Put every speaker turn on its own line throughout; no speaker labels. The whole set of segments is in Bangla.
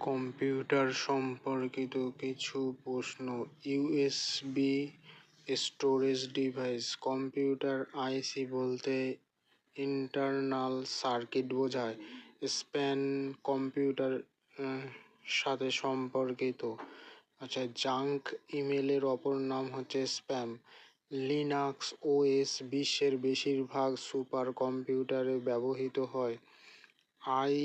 কম্পিউটার সম্পর্কিত কিছু প্রশ্ন। USB storage device computer IC বলতে ইন্টারনাল সার্কিট বোঝায়। স্প্যান কম্পিউটার সাথে সম্পর্কিত। আচ্ছা জাঙ্ক ইমেলের অপর নাম হচ্ছে স্প্যাম লিনাক্স ওএস বিশ্বের বেশিরভাগ সুপার কম্পিউটারে ব্যবহৃত হয়। আই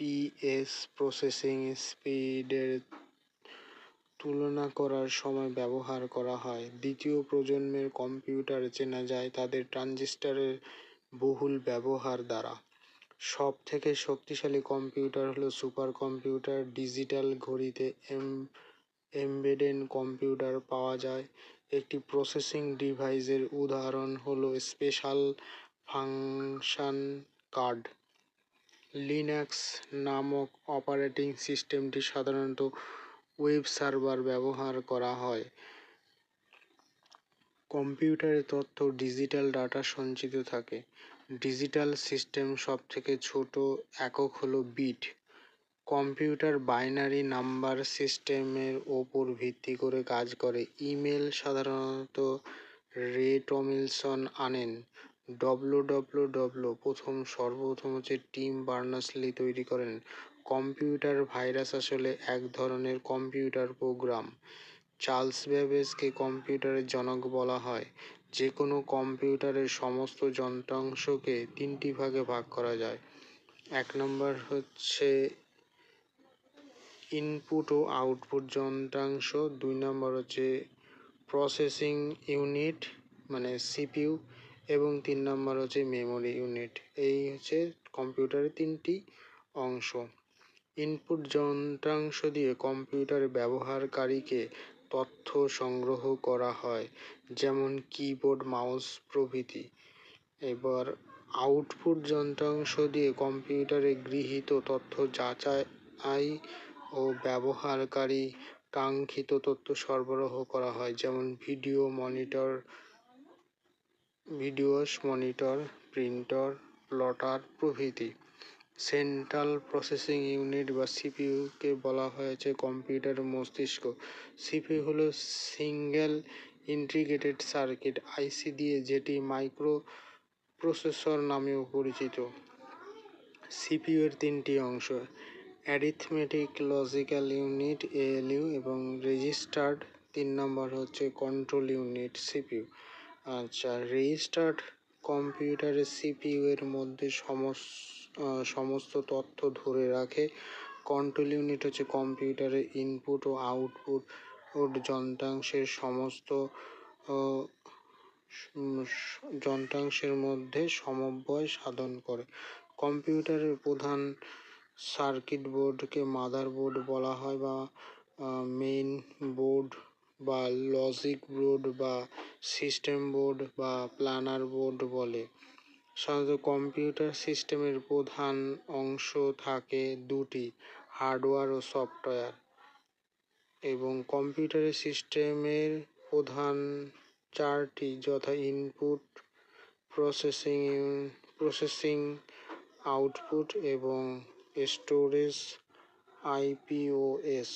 পিএস প্রসেসিং স্পিডের তুলনা করার সময় ব্যবহার করা হয়। দ্বিতীয় প্রজন্মের কম্পিউটার চেনা যায় তাদের ট্রানজিস্টারের বহুল ব্যবহার দ্বারা। সব থেকে শক্তিশালী কম্পিউটার হলো সুপার কম্পিউটার ডিজিটাল ঘড়িতে এম এমবেডেন কম্পিউটার পাওয়া যায়। একটি প্রসেসিং ডিভাইসের উদাহরণ হলো স্পেশাল ফাংশন কার্ড। লিনাক্স নামক অপারেটিং সিস্টেমটি সাধারণত ওয়েব সার্ভার ব্যবহার করা হয়। কম্পিউটারে তথ্য ডিজিটাল ডাটা সঞ্চিত থাকে। ডিজিটাল সিস্টেম সব থেকে ছোট একক হলো বিট। কম্পিউটার বাইনারি নাম্বার সিস্টেমের ওপর ভিত্তি করে কাজ করে। ইমেল সাধারণত রে টমিলসন আনেন। ডব্লু ডব্লু ডব্লু প্রথম সর্বপ্রথম হচ্ছে টিম বার্নাসলি তৈরি করেন। কম্পিউটার ভাইরাস আসলে এক ধরনের কম্পিউটার প্রোগ্রাম। চার্লস ব্যাবেজকে কম্পিউটারের জনক বলা হয়। যে কোনো কম্পিউটারের সমস্ত যন্ত্রাংশকে তিনটি ভাগে ভাগ করা যায়। এক নম্বর হচ্ছে ইনপুট ও আউটপুট যন্ত্রাংশ। দুই নম্বর হচ্ছে প্রসেসিং ইউনিট মানে সিপিইউ। এবং তিন নম্বর হচ্ছে মেমোরি ইউনিট এই হচ্ছে কম্পিউটারের তিনটি অংশ। ইনপুট যন্ত্রাংশ দিয়ে কম্পিউটার ব্যবহারকারীকে তথ্য সংগ্রহ করা হয়, যেমন কিবোর্ড মাউস প্রভৃতি। এবার আউটপুট যন্ত্রাংশ দিয়ে কম্পিউটারে গৃহীত তথ্য যাচাই ও ব্যবহারকারী কাঙ্ক্ষিত তথ্য সরবরাহ করা হয়, যেমন video monitor videos, monitor, printer, plotter প্রভৃতি। সেন্ট্রাল প্রসেসিং ইউনিট বা সিপিইউকে বলা হয়েছে কম্পিউটার মস্তিষ্ক। সিপিইউ হলো সিঙ্গেল ইন্টিগ্রেটেড সার্কিট, আইসি দিয়ে, যেটি মাইক্রো প্রসেসর নামেও পরিচিত। সিপিইউ এর তিনটি অংশ, অ্যারিথমেটিক লজিক্যাল ইউনিট, এএলইউ, এবং রেজিস্টার্ড। তিন নম্বর হচ্ছে কন্ট্রোল ইউনিট, সিপিইউ। আচ্ছা রেজিস্টার্ড কম্পিউটারের সিপিইউ এর মধ্যে সমস্ত তথ্য ধরে রাখে। কন্ট্রোল ইউনিট হচ্ছে কম্পিউটারের ইনপুট ও আউটপুট যন্ত্রাংশের সমস্ত যন্ত্রাংশের মধ্যে সমন্বয় সাধন করে। কম্পিউটারের প্রধান সার্কিট বোর্ডকে মাদার বোর্ড বলা হয় বা মেইন বোর্ড বা লজিক বোর্ড বা সিস্টেম বোর্ড বা প্ল্যানার বোর্ড বলে। সাধারণত কম্পিউটার সিস্টেমের প্রধান অংশ থাকে দুটি হার্ডওয়্যার ও সফটওয়্যার এবং কম্পিউটারের সিস্টেমের প্রধান চারটি যথা ইনপুট প্রসেসিং প্রসেসিং আউটপুট এবং স্টোরেজ আইপিওএস